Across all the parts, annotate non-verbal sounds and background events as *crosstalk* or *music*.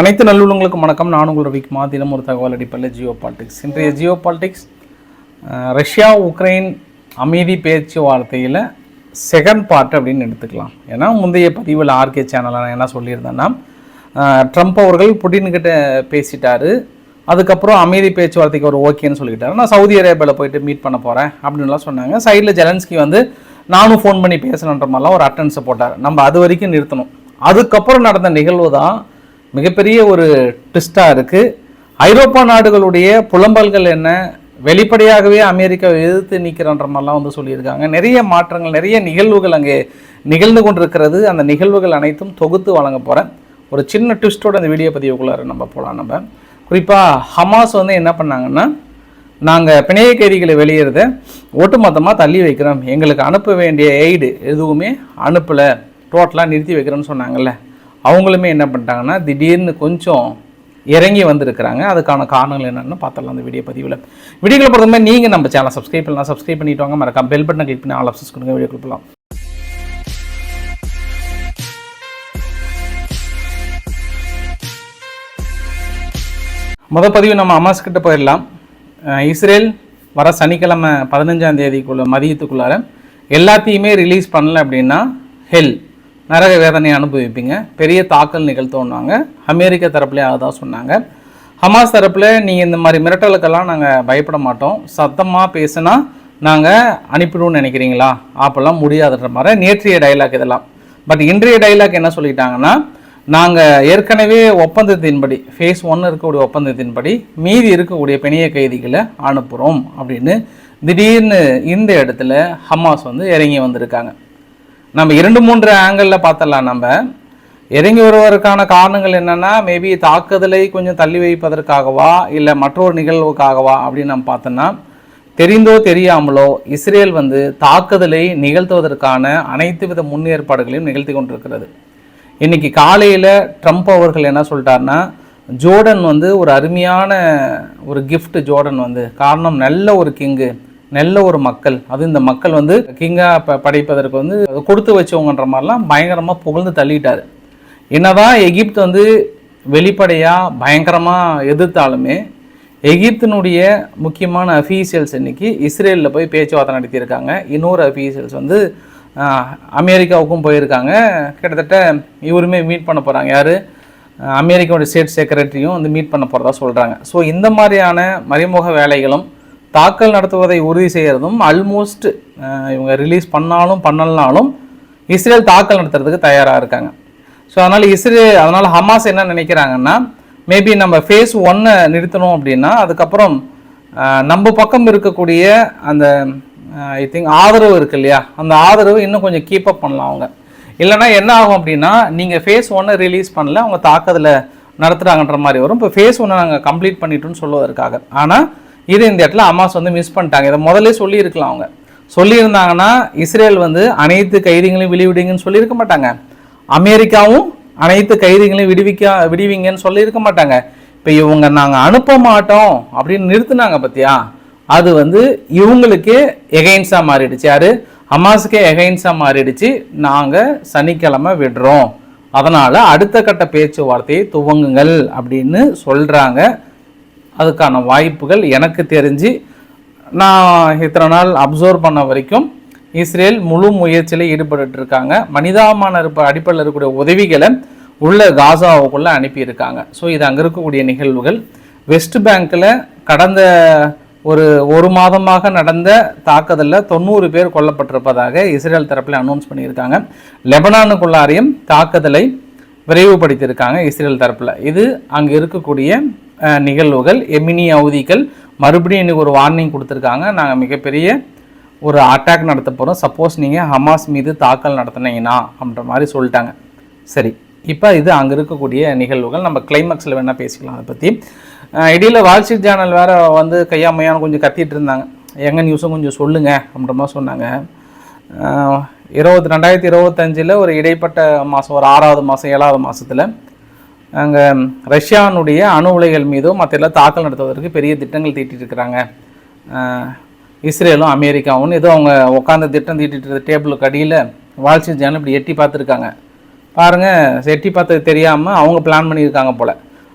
அனைத்து நல்லுள்ளங்களுக்கும் வணக்கம். நான் உங்கள் ரவிக்குமா தினம் ஒரு தகவல் அடிப்படையில் ஜியோ பாலிடிக்ஸ். இன்றைய ஜியோ பாலிடிக்ஸ் ரஷ்யா உக்ரைன் அமைதி பேச்சுவார்த்தையில் செகண்ட் பார்ட் அப்படின்னு எடுத்துக்கலாம். ஏன்னா முந்தைய பதிவில் ஆர்கே சேனலில் நான் என்ன சொல்லியிருந்தேன்னா ட்ரம்ப் அவர்கள் புட்டின்கிட்ட பேசிட்டாரு. அதுக்கப்புறம் அமைதி பேச்சுவார்த்தைக்கு ஒரு ஓகேன்னு சொல்லிக்கிட்டாரு நான் சவுதி அரேபியாவில் போயிட்டு மீட் பண்ண போகிறேன் அப்படின்லாம் சொன்னாங்க. சைடில் ஜெலன்ஸ்கி வந்து நானும் ஃபோன் பண்ணி பேசணுன்ற மாதிரிலாம் ஒரு அட்டன்ஸை போட்டார். நம்ம அது வரைக்கும் நிறுத்தணும். அதுக்கப்புறம் நடந்த நிகழ்வு தான் மிகப்பெரிய ஒரு ட்விஸ்டாக இருக்குது ஐரோப்பா நாடுகளுடைய புலம்பல்கள் என்ன? வெளிப்படையாகவே அமெரிக்காவை எதிர்த்து நிற்கிறன்ற மாதிரிலாம் வந்து சொல்லியிருக்காங்க. நிறைய மாற்றங்கள் நிறைய நிகழ்வுகள் அங்கே நிகழ்ந்து கொண்டிருக்கிறது. அந்த நிகழ்வுகள் அனைத்தும் தொகுத்து வழங்க போகிறேன் ஒரு சின்ன ட்விஸ்ட்டோட அந்த வீடியோ பதிவுக்குள்ளார நம்ம போகலாம் நம்ம குறிப்பாக ஹமாஸ் வந்து என்ன பண்ணாங்கன்னா நாங்கள் பிணைய கைதிகளை வெளியேறத ஒட்டுமொத்தமாக தள்ளி வைக்கிறோம். எங்களுக்கு அனுப்ப வேண்டிய எய்டு எதுவுமே அனுப்பலை. டோட்டலாக நிறுத்தி வைக்கிறோன்னு சொன்னாங்கல்ல. அவங்களுமே என்ன பண்ணிட்டாங்கன்னா திடீர்னு கொஞ்சம் இறங்கி வந்திருக்கிறாங்க. அதுக்கான காரணங்கள் என்னென்னு பார்த்துடலாம் அந்த வீடியோ பதிவில். வீடியோக்களை பொறுத்த மாதிரி நீங்கள் நம்ம சேனல் சப்ஸ்கிரைப் பண்ணலாம். சப்ஸ்கிரைப் பண்ணிட்டு வாங்க. மறக்காம பெல் பட்டனை கிளிக் பண்ணி ஆல் ஆப்ஷன்ஸ் கொடுங்க. வீடியோ கொடுக்கலாம் முத பதிவு நம்ம அமாஸ் கிட்ட போயிடலாம். இஸ்ரேல் வர சனிக்கிழமை பதினஞ்சாம் தேதிக்குள்ள மதியத்துக்குள்ளார எல்லாத்தையுமே ரிலீஸ் பண்ணல அப்படின்னா ஹெல் நரக வேதனையை அனுபவிப்பீங்க. பெரிய தாக்கல் நிகழ்த்தோன்னாங்க அமெரிக்க தரப்புலேயே அதான் சொன்னாங்க. ஹமாஸ் தரப்பில் நீங்கள் இந்த மாதிரி மிரட்டலுக்கெல்லாம் நாங்கள் பயப்பட மாட்டோம். சத்தமாக பேசுனா நாங்கள் அனுப்பிடுவோம்னு நினைக்கிறீங்களா? அப்போல்லாம் முடியாதுன்ற மாதிரி நேற்றைய டைலாக் இதெல்லாம். பட் இன்றைய டைலாக் என்ன சொல்லிட்டாங்கன்னா நாங்கள் ஏற்கனவே ஒப்பந்தத்தின்படி ஃபேஸ் ஒன்று இருக்கக்கூடிய ஒப்பந்தத்தின்படி மீதி இருக்கக்கூடிய பிணைய கைதிகளை அனுப்புகிறோம் அப்படின்னு திடீர்னு இந்த இடத்துல ஹமாஸ் வந்து இறங்கி வந்திருக்காங்க. நம்ம இரண்டு மூன்று ஆங்கிளில் பார்த்தலாம் நம்ம. இறங்கி வருவதற்கான காரணங்கள் என்னென்னா மேபி தாக்குதலை கொஞ்சம் தள்ளி வைப்பதற்காகவா இல்லை மற்றொரு நிகழ்வுக்காகவா அப்படின்னு நம்ம பார்த்தோன்னா தெரிந்தோ தெரியாமலோ இஸ்ரேல் வந்து தாக்குதலை நிகழ்த்துவதற்கான அனைத்து வித முன்னேற்பாடுகளையும் நிகழ்த்தி கொண்டிருக்கிறது. இன்னைக்கு காலையில் ட்ரம்ப் அவர்கள் என்ன சொல்லிட்டாருன்னா ஜோர்டன் வந்து ஒரு அருமையான ஒரு கிஃப்ட் ஜோர்டன் வந்து காரணம் நல்ல ஒரு கிங்கு நல்ல ஒரு மக்கள். அது இந்த மக்கள் வந்து கிங்காக படைப்பதற்கு வந்து கொடுத்து வச்சவங்கன்ற மாதிரிலாம் பயங்கரமாக புகழ்ந்து தள்ளிட்டாரு. என்னதான் எகிப்து வந்து வெளிப்படையாக பயங்கரமாக எதிர்த்தாலுமே எகிப்தினுடைய முக்கியமான அஃபீஷியல்ஸ் இன்னைக்கு இஸ்ரேலில் போய் பேச்சுவார்த்தை நடத்தியிருக்காங்க. இன்னொரு அஃபீஷியல்ஸ் வந்து அமெரிக்காவுக்கும் போயிருக்காங்க. கிட்டத்தட்ட இவருமே மீட் பண்ண போகிறாங்க யார்? அமெரிக்காவோட ஸ்டேட் செக்ரட்டரியும் வந்து மீட் பண்ண போகிறதா சொல்கிறாங்க ஸோ இந்த மாதிரியான மறைமுக வேலைகளும் தாக்கல் நடத்துவதை உறுதி செய்கிறதும் ஆல்மோஸ்ட் இவங்க ரிலீஸ் பண்ணாலும் பண்ணலனாலும் இஸ்ரேல் தாக்கல் நடத்துறதுக்கு தயாராக இருக்காங்க. ஸோ அதனால் இஸ்ரேல் அதனால் ஹமாஸ் என்ன நினைக்கிறாங்கன்னா மேபி நம்ம ஃபேஸ் ஒன்னை நிறுத்தணும் அப்படின்னா அதுக்கப்புறம் நம்ம பக்கம் இருக்கக்கூடிய அந்த ஐ திங்க் ஆதரவு இருக்கு இல்லையா? அந்த ஆதரவு இன்னும் கொஞ்சம் கீப் அப் பண்ணலாம் அவங்க. இல்லைன்னா என்ன ஆகும் அப்படின்னா நீங்கள் ஃபேஸ் ஒன்னை ரிலீஸ் பண்ணல அவங்க தாக்கத்தில் நடத்துகிறாங்கன்ற மாதிரி வரும். இப்போ ஃபேஸ் ஒன்னை நாங்கள் கம்ப்ளீட் பண்ணிட்டோன்னு சொல்லுவதற்காக ஆனால் இது இந்த இடத்துல அமாஸ் வந்து மிஸ் பண்ணிட்டாங்க. இதை முதல்ல சொல்லியிருக்கலாம் அவங்க. சொல்லியிருந்தாங்கன்னா இஸ்ரேல் வந்து அனைத்து கைதிகளையும் வெளிவிடுங்கன்னு சொல்லியிருக்க மாட்டாங்க. அமெரிக்காவும் அனைத்து கைதிகளையும் விடுவிக்க விடுவிங்கன்னு சொல்லியிருக்க மாட்டாங்க. இப்போ இவங்க நாங்கள் அனுப்ப மாட்டோம் அப்படின்னு நிறுத்தினாங்க பார்த்தியா அது வந்து இவங்களுக்கே எகைன்ஸாக மாறிடுச்சு. யாரு? ஹமாஸுக்கே எகைன்ஸாக மாறிடுச்சு. நாங்கள் சனிக்கிழமை விடுறோம். அதனால் அடுத்த கட்ட பேச்சுவார்த்தையை துவங்குங்கள் அப்படின்னு சொல்கிறாங்க அதுக்கான வாய்ப்புகள் எனக்கு தெரிஞ்சு நான் இத்தனை நாள் அப்சர்வ் பண்ண வரைக்கும் இஸ்ரேல் முழு முயற்சியில் ஈடுபட்டு இருக்காங்க. மனிதாமான இருப்ப அடிப்படையில் இருக்கக்கூடிய உதவிகளை உள்ள காசாவுக்குள்ளே அனுப்பியிருக்காங்க. ஸோ இது அங்கே இருக்கக்கூடிய நிகழ்வுகள். வெஸ்ட் பேங்க்கில் கடந்த ஒரு ஒரு மாதமாக நடந்த தாக்குதலில் தொண்ணூறு பேர் கொல்லப்பட்டிருப்பதாக இஸ்ரேல் தரப்பில் அனௌன்ஸ் பண்ணியிருக்காங்க. லெபனானுக்குள்ளாரையும் தாக்குதலை விரைவுபடுத்தியிருக்காங்க இஸ்ரேல் தரப்பில். இது அங்கே இருக்கக்கூடிய நிகழ்வுகள் எமினி அவதிகள் மறுபடியும் இன்றைக்கி ஒரு வார்னிங் கொடுத்துருக்காங்க. நாங்கள் மிகப்பெரிய ஒரு அட்டாக் நடத்த போகிறோம் சப்போஸ் நீங்கள் ஹமாஸ் மீது தாக்கல் நடத்துனீங்கன்னா அப்படின்ற மாதிரி சொல்லிட்டாங்க. சரி இப்போ இது அங்கே இருக்கக்கூடிய நிகழ்வுகள். நம்ம கிளைமேக்ஸில் வேணால் பேசிக்கலாம் அதை பற்றி இடையில் வால்ஸ்ட்ரீட் சேனல் வேறு வந்து கையாமையான கொஞ்சம் கத்திட்டு இருந்தாங்க. எங்கள் நியூஸும் கொஞ்சம் சொல்லுங்கள் அப்படின்ற மாதிரி சொன்னாங்க. அஹ், இருபது ரெண்டாயிரத்தி இருபத்தஞ்சில் ஒரு இடைப்பட்ட மாதம் ஒரு ஆறாவது மாதம் ஏழாவது மாதத்தில் அங்கே ரஷ்யானுடைய அணு உலைகள் மீதும் மற்ற எல்லாம் தாக்கல் நடத்துவதற்கு பெரிய திட்டங்கள் தீட்டிட்டு இருக்கிறாங்க இஸ்ரேலும் அமெரிக்காவும் ஏதோ அவங்க உட்காந்து திட்டம் தீட்டிட்டு டேபிளுக்கு அடியில் வால்ஸ்ட்ரீட் சேனல் இப்படி எட்டி பார்த்துருக்காங்க. பாருங்கள் எட்டி பார்த்தது தெரியாமல் அவங்க பிளான் பண்ணியிருக்காங்க போல்.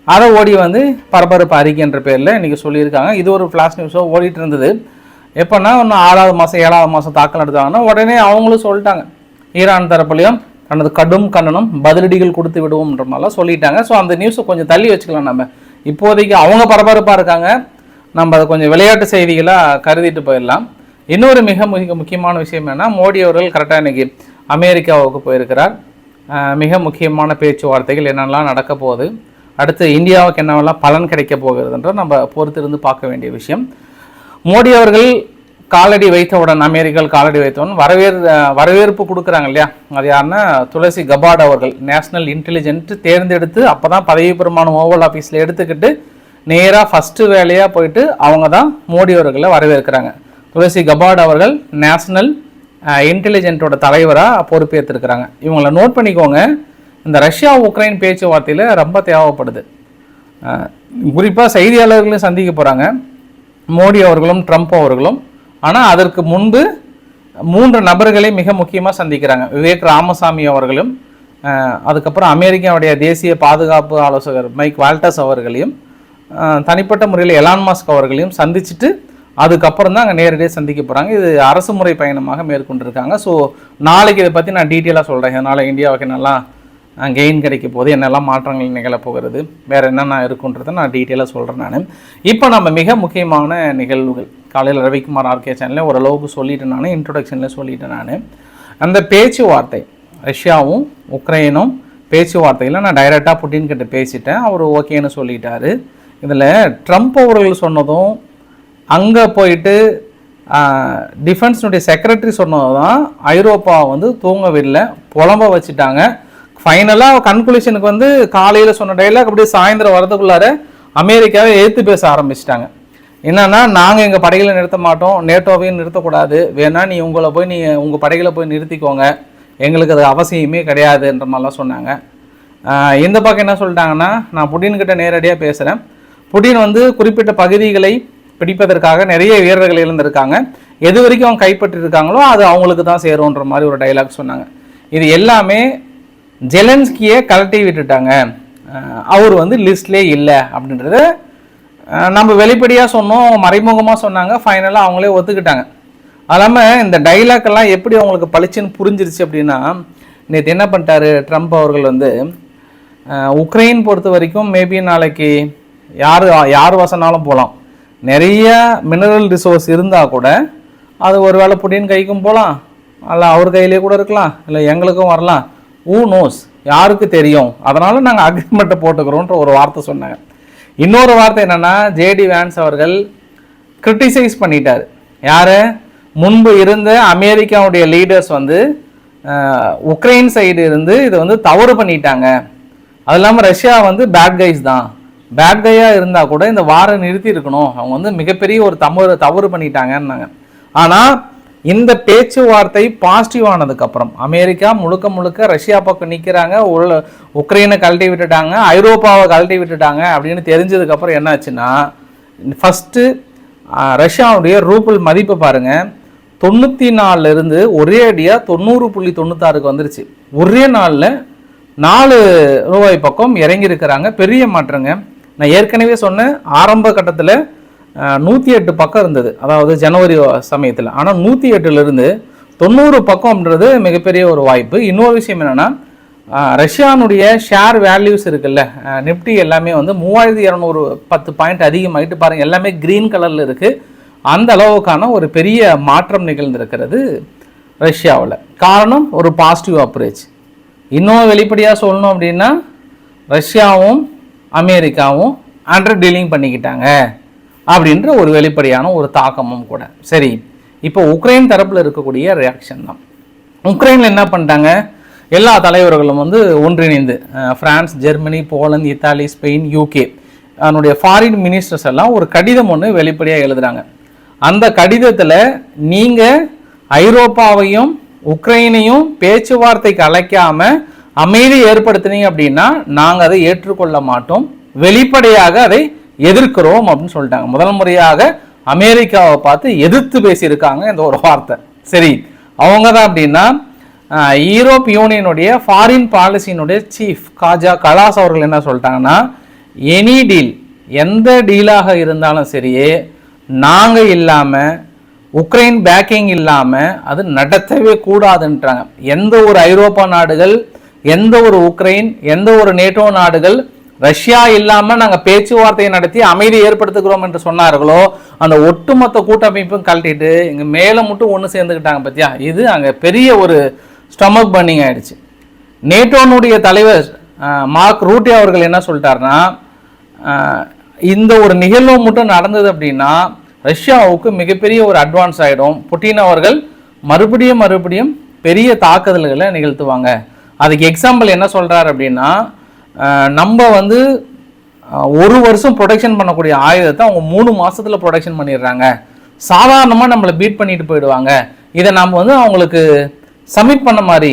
அதை ஓடி வந்து பரபரப்பு அறிக்கைன்ற பேரில் இன்றைக்கி சொல்லியிருக்காங்க. இது ஒரு ஃப்ளாஷ் நியூஸாக ஓடிட்டு இருந்தது. எப்போன்னா ஒன்று ஆறாவது மாதம் ஏழாவது மாதம் தாக்கல் நடத்துவாங்கன்னா உடனே அவங்களும் சொல்லிட்டாங்க. ஈரான் தரப்புலையும் தனது கடும் கண்டனம் பதிலடிகள் கொடுத்து விடுவோம்ன்ற மாதிரிலாம் சொல்லிட்டாங்க. ஸோ அந்த நியூஸை கொஞ்சம் தள்ளி வச்சுக்கலாம் நம்ம இப்போதைக்கு அவங்க பரபரப்பாக இருக்காங்க. நம்ம அதை கொஞ்சம் விளையாட்டு செய்திகளாக கருதிட்டு போயிடலாம். இன்னொரு மிக மிக முக்கியமான விஷயம் என்ன மோடி அவர்கள் கரெக்டாக இன்றைக்கி அமெரிக்காவுக்கு போயிருக்கிறார். மிக முக்கியமான பேச்சுவார்த்தைகள் என்னெல்லாம் நடக்க போகுது. அடுத்து இந்தியாவுக்கு என்னவெல்லாம் பலன் கிடைக்க போகிறதுன்ற நம்ம பொறுத்திருந்து பார்க்க வேண்டிய விஷயம். மோடி அவர்கள் காலடி வைத்தவுடன் அமெரிக்காவில் காலடி வைத்தவுடன் வரவேற் வரவேற்பு கொடுக்குறாங்க இல்லையா? அது யாருன்னா துளசி கபாட் அவர்கள் நேஷனல் இன்டெலிஜென்ட் தேர்ந்தெடுத்து அப்போ தான் பதவி பெருமானம் ஓவல் ஆஃபீஸில் எடுத்துக்கிட்டு நேராக ஃபஸ்ட்டு வேலையாக போயிட்டு அவங்க தான் மோடி அவர்களை வரவேற்கிறாங்க. துளசி கபாட் அவர்கள் நேஷனல் இன்டெலிஜென்ட்டோட தலைவராக பொறுப்பேற்றிருக்கிறாங்க. இவங்கள நோட் பண்ணிக்கோங்க. இந்த ரஷ்யா உக்ரைன் பேச்சுவார்த்தையில் ரொம்ப தேவைப்படுது. குறிப்பாக செய்தியாளர்களையும் சந்திக்க போகிறாங்க மோடி அவர்களும் ட்ரம்ப் அவர்களும். ஆனால் அதற்கு முன்பு மூன்று நபர்களை மிக முக்கியமாக சந்திக்கிறாங்க. விவேக் ராமசாமி அவர்களும் அதுக்கப்புறம் அமெரிக்காவுடைய தேசிய பாதுகாப்பு ஆலோசகர் மைக் வால்டஸ் அவர்களையும் தனிப்பட்ட முறையில் எலான் மாஸ்க் அவர்களையும் சந்திச்சுட்டு அதுக்கப்புறம் தான் அங்கே நேரடியாக சந்திக்க போகிறாங்க இது அரசு முறை பயணமாக மேற்கொண்டிருக்காங்க. ஸோ நாளைக்கு இதை பற்றி நான் டீட்டெயிலாக சொல்கிறேன் இதனால் இந்தியாவுக்கு நல்லா கெயின் கிடைக்க போது என்னெல்லாம் மாற்றங்கள் நிகழப்போகிறது வேறு என்னென்ன இருக்குன்றதை நான் டீட்டெயிலாக சொல்கிறேன் நான். இப்போ நம்ம மிக முக்கியமான நிகழ்வுகள் காலையில் ரவிக்குமார் ஆர்கே சேனலில் ஓரளவுக்கு சொல்லிட்டேன் நான் இன்ட்ரொடக்ஷனில் சொல்லிட்டேன் நான். அந்த பேச்சுவார்த்தை ரஷ்யாவும் உக்ரைனும் பேச்சுவார்த்தையில் நான் டைரெக்டாக புட்டின் கிட்ட பேசிட்டேன். அவர் ஓகேன்னு சொல்லிட்டாரு. இதில் ட்ரம்ப் அவர்கள் சொன்னதும் அங்கே போயிட்டு டிஃபென்ஸினுடைய செக்ரட்டரி சொன்னது தான் ஐரோப்பா வந்து தூங்கவில்லை புலம்ப வச்சுட்டாங்க. ஃபைனலாக கன்குலூஷனுக்கு வந்து காலையில் சொன்ன டைலாக் அப்படியே சாயந்தரம் வரதுக்குள்ளார அமெரிக்காவை ஏற்று பேச ஆரம்பிச்சிட்டாங்க. என்னன்னா நாங்கள் எங்கள் படைகளை நிறுத்த மாட்டோம் நேட்டோவையும் நிறுத்தக்கூடாது. வேணா நீ உங்களை போய் நீ உங்கள் படைகளை போய் நிறுத்திக்கோங்க. எங்களுக்கு அது அவசியமே கிடையாதுன்ற மாதிரிலாம் சொன்னாங்க. இந்த பக்கம் என்ன சொல்லிட்டாங்கன்னா நான் புடின்கிட்ட நேரடியாக பேசுகிறேன் புடின் வந்து குறிப்பிட்ட பகுதிகளை பிடிப்பதற்காக நிறைய வீரர்கள் இழந்திருக்காங்க எது வரைக்கும் அவங்க கைப்பற்றிருக்காங்களோ அது அவங்களுக்கு தான் சேரும்ன்ற மாதிரி ஒரு டைலாக் சொன்னாங்க. இது எல்லாமே ஜெலன்ஸ்கியை கலட்டி விட்டுட்டாங்க. அவர் வந்து லிஸ்ட்லேயே இல்லை அப்படின்றத நம்ம வெளிப்படையாக சொன்னோம் மறைமுகமாக சொன்னாங்க ஃபைனலாக அவங்களே ஒத்துக்கிட்டாங்க. அது இல்லாமல் இந்த டைலாக்கெல்லாம் எப்படி அவங்களுக்கு பளிச்சுன்னு புரிஞ்சிருச்சு அப்படின்னா நேற்று என்ன பண்ணிட்டாரு ட்ரம்ப் அவர்கள் வந்து உக்ரைன் பொறுத்த வரைக்கும் மேபி நாளைக்கு யார் யார் வசனாலும் போகலாம் நிறைய மினரல் ரிசோர்ஸ் இருந்தால் கூட அது ஒரு வேளை புட்டின் கைக்கும் போகலாம் அல்ல அவர் கையிலே கூட இருக்கலாம் இல்லை எங்களுக்கும் வரலாம். ஊ நோஸ் யாருக்கு தெரியும்? அதனால் நாங்கள் அக்ரிமெண்ட்டை போட்டுக்கிறோன்ற ஒரு வார்த்தை சொன்னாங்க. இன்னொரு வார்த்தை என்னென்னா ஜேடி வேன்ஸ் அவர்கள் கிரிட்டிசைஸ் பண்ணிட்டார். யார்? முன்பு இருந்த அமெரிக்காவுடைய லீடர்ஸ் வந்து உக்ரைன் சைடு இருந்து இதை வந்து தவறு பண்ணிட்டாங்க. அது இல்லாமல் ரஷ்யா வந்து பேட் கைஸ் தான். பேட் கையாக இருந்தால் கூட இந்த வாரை நிறுத்தி இருக்கணும் அவங்க வந்து மிகப்பெரிய ஒரு தவறு தவறு பண்ணிட்டாங்கன்னாங்க. ஆனால் இந்த பேச்சுவார்த்தை பாசிட்டிவ் ஆனதுக்கப்புறம் அமெரிக்கா முழுக்க முழுக்க ரஷ்யா பக்கம் நிற்கிறாங்க உள்ள உக்ரைனை கழட்டி விட்டுட்டாங்க ஐரோப்பாவை கழட்டி விட்டுட்டாங்க அப்படின்னு தெரிஞ்சதுக்கப்புறம் என்னாச்சுன்னா ஃபஸ்ட்டு ரஷ்யாவுடைய ரூபிள் மதிப்பை பாருங்கள் தொண்ணூற்றி நாலுலேருந்து ஒரே அடியாக தொண்ணூறு புள்ளி தொண்ணூத்தாறுக்கு வந்துருச்சு. ஒரே நாளில் நாலு ரூபாய் பக்கம் இறங்கி இருக்கிறாங்க பெரிய மாற்றங்க. நான் ஏற்கனவே சொன்னேன் ஆரம்ப கட்டத்தில் நூற்றி எட்டு பக்கம் இருந்தது. அதாவது ஜனவரி சமயத்தில். ஆனால் நூற்றி எட்டுலேருந்து தொண்ணூறு பக்கம்ன்றது மிகப்பெரிய ஒரு வாய்ப்பு. இன்னொரு விஷயம் என்னென்னா ரஷ்யானுடைய ஷேர் வேல்யூஸ் இருக்குல்ல நிப்டி எல்லாமே வந்து மூவாயிரத்தி இரநூறு பத்து பாயிண்ட் அதிகமாகிட்டு பாருங்கள் எல்லாமே க்ரீன் கலரில் இருக்குது அந்த அளவுக்கான ஒரு பெரிய மாற்றம் நிகழ்ந்திருக்கிறது ரஷ்யாவில். காரணம் ஒரு பாசிட்டிவ் அப்ரோச் இன்னும் வெளிப்படையாக சொல்லணும் அப்படின்னா ரஷ்யாவும் அமெரிக்காவும் அண்டர் டீலிங் பண்ணிக்கிட்டாங்க. அப்படின்ற ஒரு வெளிப்படையான ஒரு தாக்கமும் கூட. சரி இப்போ உக்ரைன் தரப்பில் இருக்கக்கூடிய ரியாக்ஷன் தான். உக்ரைனில் என்ன பண்ணிட்டாங்க? எல்லா தலைவர்களும் வந்து ஒன்றிணைந்து France Germany Poland Italy Spain UK அதனுடைய ஃபாரின் மினிஸ்டர்ஸ் எல்லாம் ஒரு கடிதம் ஒன்று வெளிப்படையாக எழுதுகிறாங்க அந்த கடிதத்தில் நீங்கள் ஐரோப்பாவையும் உக்ரைனையும் பேச்சுவார்த்தைக்கு அழைக்காமல் அமைதி ஏற்படுத்தினீங்க அப்படின்னா நாங்கள் அதை ஏற்றுக்கொள்ள மாட்டோம். வெளிப்படையாக அதை எதிர்க்கிறோம் அப்படின்னு சொல்லிட்டாங்க. முதல் முறையாக அமெரிக்காவை பார்த்து எதிர்த்து பேசியிருக்காங்க இந்த ஒரு வார்த்தை. சரி அவங்க தான் அப்படின்னா ஈரோப் யூரோப் யூனியனுடைய ஃபாரின் பாலிசியினுடைய சீஃப் காஜா கலாஸ் அவர்கள் என்ன சொல்லிட்டாங்கன்னா எனி டீல் எந்த டீலாக இருந்தாலும் சரியே நாங்கள் இல்லாமல் உக்ரைன் பேக்கிங் இல்லாமல் அது நடத்தவே கூடாதுன்றாங்க. எந்த ஒரு ஐரோப்பா நாடுகள் எந்த ஒரு உக்ரைன் எந்த ஒரு நேட்டோ நாடுகள் ரஷ்யா இல்லாமல் நாங்கள் பேச்சுவார்த்தையை நடத்தி அமைதி ஏற்படுத்துகிறோம் என்று சொன்னார்களோ அந்த ஒட்டுமொத்த கூட்டமைப்பும் கழட்டிட்டு இங்கே மேலே மட்டும் ஒன்று சேர்ந்துக்கிட்டாங்க பார்த்தியா இது அங்கே பெரிய ஒரு ஸ்டொமக் பர்னிங் ஆயிடுச்சு. நேட்டோனுடைய தலைவர் மார்க் ரூட்டி அவர்கள் என்ன சொல்லிட்டாருன்னா இந்த ஒரு நிகழ்வு மட்டும் நடந்தது அப்படின்னா ரஷ்யாவுக்கு மிகப்பெரிய ஒரு அட்வான்ஸ் ஆகிடும் புட்டின் அவர்கள் மறுபடியும் மறுபடியும் பெரிய தாக்குதல்களை நிகழ்த்துவாங்க. அதுக்கு எக்ஸாம்பிள் என்ன சொல்கிறார் அப்படின்னா நம்ம வந்து ஒரு வருஷம் ப்ரொடக்ஷன் பண்ணக்கூடிய ஆயுதத்தை அவங்க மூணு மாதத்தில் ப்ரொடக்ஷன் பண்ணிடுறாங்க. சாதாரணமாக நம்மளை பீட் பண்ணிட்டு போயிடுவாங்க. இதை நாம் வந்து அவங்களுக்கு சப்மிட் பண்ண மாதிரி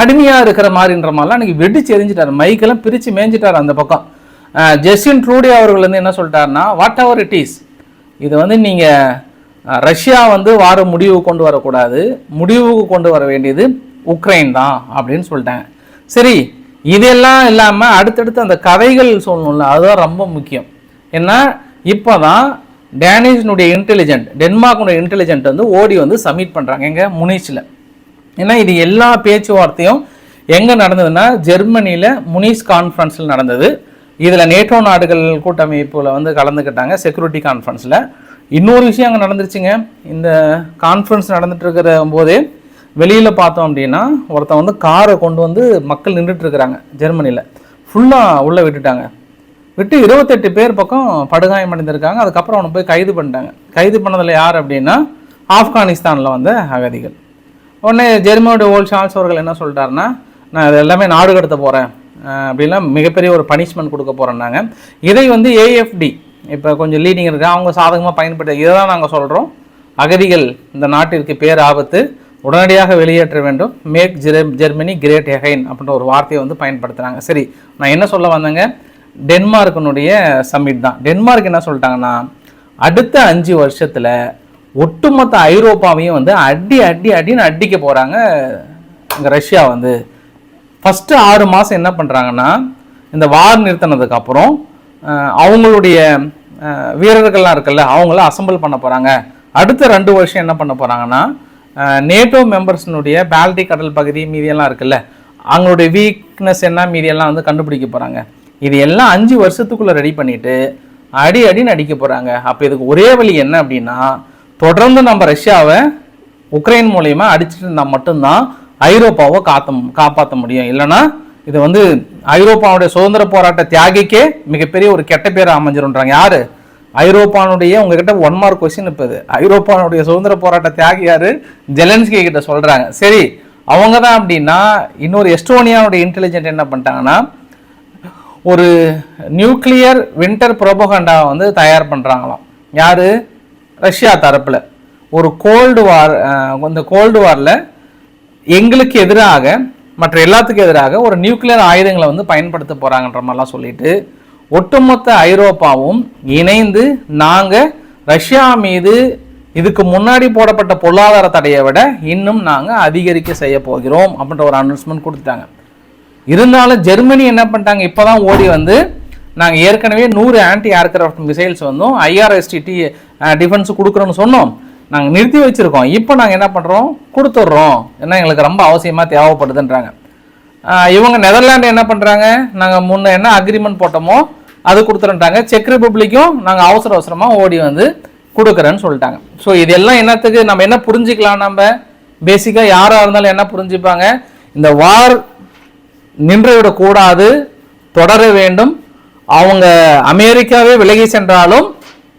அடிமையாக இருக்கிற மாதிரின்ற மாதிரிலாம் அன்றைக்கி வெடிச்சு எரிஞ்சிட்டார். மைக்கெல்லாம் பிரிச்சு மேய்ஞ்சிட்டார் அந்த பக்கம். ஜெஸ்டின் ட்ரூடி அவர்கள் வந்து என்ன சொல்லிட்டாருன்னா வாட் எவர் இட் இஸ் இது வந்து நீங்கள் ரஷ்யா வந்து வார முடிவு கொண்டு வரக்கூடாது. முடிவுக்கு கொண்டு வர வேண்டியது உக்ரைன் தான் அப்படின்னு சொல்லிட்டாங்க சரி இதெல்லாம் இல்லாமல் அடுத்தடுத்து அந்த கதைகள் சொல்லணும்ல அதுதான் ரொம்ப முக்கியம். ஏன்னா இப்போ தான் டேனிஷனுடைய இன்டெலிஜென்ட் டென்மார்க்குடைய இன்டெலிஜென்ட் வந்து ஓடி வந்து சப்மிட் பண்ணுறாங்க எங்கள் முனிச்சில் ஏன்னா இது எல்லா பேச்சுவார்த்தையும் எங்கே நடந்ததுன்னா ஜெர்மனியில் முனிஸ் கான்ஃபரன்ஸில் நடந்தது. இதில் நேட்டோ நாடுகள் கூட்டமைப்பில் வந்து கலந்துக்கிட்டாங்க செக்யூரிட்டி கான்ஃபரன்ஸில் இன்னொரு விஷயம் அங்கே நடந்துருச்சுங்க. இந்த கான்ஃபரன்ஸ் நடந்துட்டு இருக்கிற போதே வெளியில் பார்த்தோம் அப்படின்னா ஒருத்தன் வந்து காரை கொண்டு வந்து மக்கள் நின்றுட்டு இருக்கிறாங்க ஃபுல்லாக உள்ளே விட்டுட்டாங்க. விட்டு இருபத்தெட்டு பேர் பக்கம் படுகாயம் அடைந்திருக்காங்க. அதுக்கப்புறம் அவனை போய் கைது பண்ணிட்டாங்க. கைது பண்ணதில் யார் அப்படின்னா ஆப்கானிஸ்தானில் வந்த அகதிகள். உடனே ஜெர்மனியோட ஓல் சார்ல்ஸ் அவர்கள் என்ன சொல்லிட்டாருன்னா நான் இது எல்லாமே நாடு கடத்த போகிறேன் அப்படின்லாம் மிகப்பெரிய ஒரு பனிஷ்மெண்ட் கொடுக்க போகிறேன்னாங்க இதை வந்து ஏஎஃப்டி இப்போ கொஞ்சம் லீடிங் இருக்கா. அவங்க சாதகமாக பயன்படுத்த இதை தான் நாங்கள் சொல்கிறோம் அகதிகள் இந்த நாட்டிற்கு பேர் ஆபத்து உடனடியாக வெளியேற்ற வேண்டும். மேக் ஜெர்மனி கிரேட் எகைன் அப்படின்ற ஒரு வார்த்தையை வந்து பயன்படுத்துகிறாங்க சரி நான் என்ன சொல்ல வந்தேங்க? டென்மார்க்கினுடைய சம்மிட் தான். டென்மார்க் என்ன சொல்லிட்டாங்கன்னா அடுத்த அஞ்சு வருஷத்தில் ஒட்டுமொத்த ஐரோப்பாவையும் வந்து அடி அடி அடின்னு அடிக்க போகிறாங்க இங்கே ரஷ்யா வந்து. ஃபஸ்ட்டு ஆறு மாதம் என்ன பண்ணுறாங்கன்னா இந்த வார் நிறுத்தினதுக்கப்புறம் அவங்களுடைய வீரர்கள்லாம் இருக்குல்ல அவங்கள அசெம்பிள் பண்ண போகிறாங்க அடுத்த ரெண்டு வருஷம் என்ன பண்ண போகிறாங்கன்னா நேட்டோ மெம்பர்ஸ்னுடைய பால்டிக் கடல் பகுதி மீதியெல்லாம் இருக்குல்ல அவங்களுடைய வீக்னஸ் என்ன மீதியெல்லாம் வந்து கண்டுபிடிக்க போகிறாங்க இது எல்லாம் அஞ்சு வருஷத்துக்குள்ளே ரெடி பண்ணிவிட்டு அடி அடின்னு அடிக்க போகிறாங்க அப்போ இதுக்கு ஒரே வழி என்ன அப்படின்னா தொடர்ந்து நம்ம ரஷ்யாவை உக்ரைன் மூலயமா அடிச்சிட்டு இருந்தால் மட்டும்தான் ஐரோப்பாவை காத்த காப்பாற்ற முடியும். இல்லைன்னா இது வந்து ஐரோப்பாவுடைய சுதந்திர போராட்ட தியாகிக்கே மிகப்பெரிய ஒரு கெட்ட பேர் அமைஞ்சிருன்றாங்க யாரு? ஐரோப்பானுடைய உங்ககிட்ட ஒன் மார்க் கொஸ்டின் இப்போ இது. ஐரோப்பானுடைய சுதந்திர போராட்ட தியாகி ஜெலன்ஸ்கே ஜெலன்ஸ்கி கிட்ட சொல்றாங்க. சரி அவங்க தான் அப்படின்னா இன்னொரு எஸ்டோனியாவுடைய இன்டெலிஜென்ட் என்ன பண்ணிட்டாங்கன்னா ஒரு நியூக்ளியர் வின்டர் ப்ரோபகண்டா வந்து தயார் பண்ணுறாங்களாம் யார்? ரஷ்யா தரப்பில். ஒரு கோல்டு வார் இந்த கோல்டு வாரில் எங்களுக்கு எதிராக மற்ற எல்லாத்துக்கும் எதிராக ஒரு நியூக்ளியர் ஆயுதங்களை வந்து பயன்படுத்த போகிறாங்கன்ற மாதிரிலாம் சொல்லிட்டு ஒட்டுமொத்த ஐரோப்பாவும் இணைந்து நாங்கள் ரஷ்யா மீது இதுக்கு முன்னாடி போடப்பட்ட பொருளாதார தடையை விட இன்னும் நாங்கள் அதிகரிக்க செய்ய போகிறோம் அப்படின்ற ஒரு அனௌன்ஸ்மெண்ட் கொடுத்துட்டாங்க. இருந்தாலும் ஜெர்மனி என்ன பண்ணிட்டாங்க? இப்போ தான் ஓடி வந்து நாங்கள் ஏற்கனவே நூறு ஆன்டி ஏர்கிராஃப்ட் மிசைல்ஸ் வந்தும். ஐஆர்எஸ்டிடி டிஃபென்ஸ் கொடுக்குறோன்னு சொன்னோம். நாங்கள் நிறுத்தி வச்சுருக்கோம். இப்போ நாங்கள் என்ன பண்ணுறோம் கொடுத்துட்றோம். ஏன்னா எங்களுக்கு ரொம்ப அவசியமாக தேவைப்படுதுன்றாங்க. இவங்க நெதர்லாண்டு என்ன பண்ணுறாங்க நாங்கள் முன்ன என்ன அக்ரிமெண்ட் போட்டோமோ அது கொடுத்துருன்ட்டாங்க செக் ரிப்பப்ளிக்கும் நாங்கள் அவசர அவசரமாக ஓடி வந்து கொடுக்குறேன்னு சொல்லிட்டாங்க. ஸோ இதெல்லாம் என்னத்துக்கு? நம்ம என்ன புரிஞ்சிக்கலாம் நம்ம? பேசிக்காக யாராக இருந்தாலும் என்ன புரிஞ்சுப்பாங்க? இந்த வார் நின்றுவிடக்கூடாது தொடர வேண்டும். அவங்க அமெரிக்காவே விலகி சென்றாலும்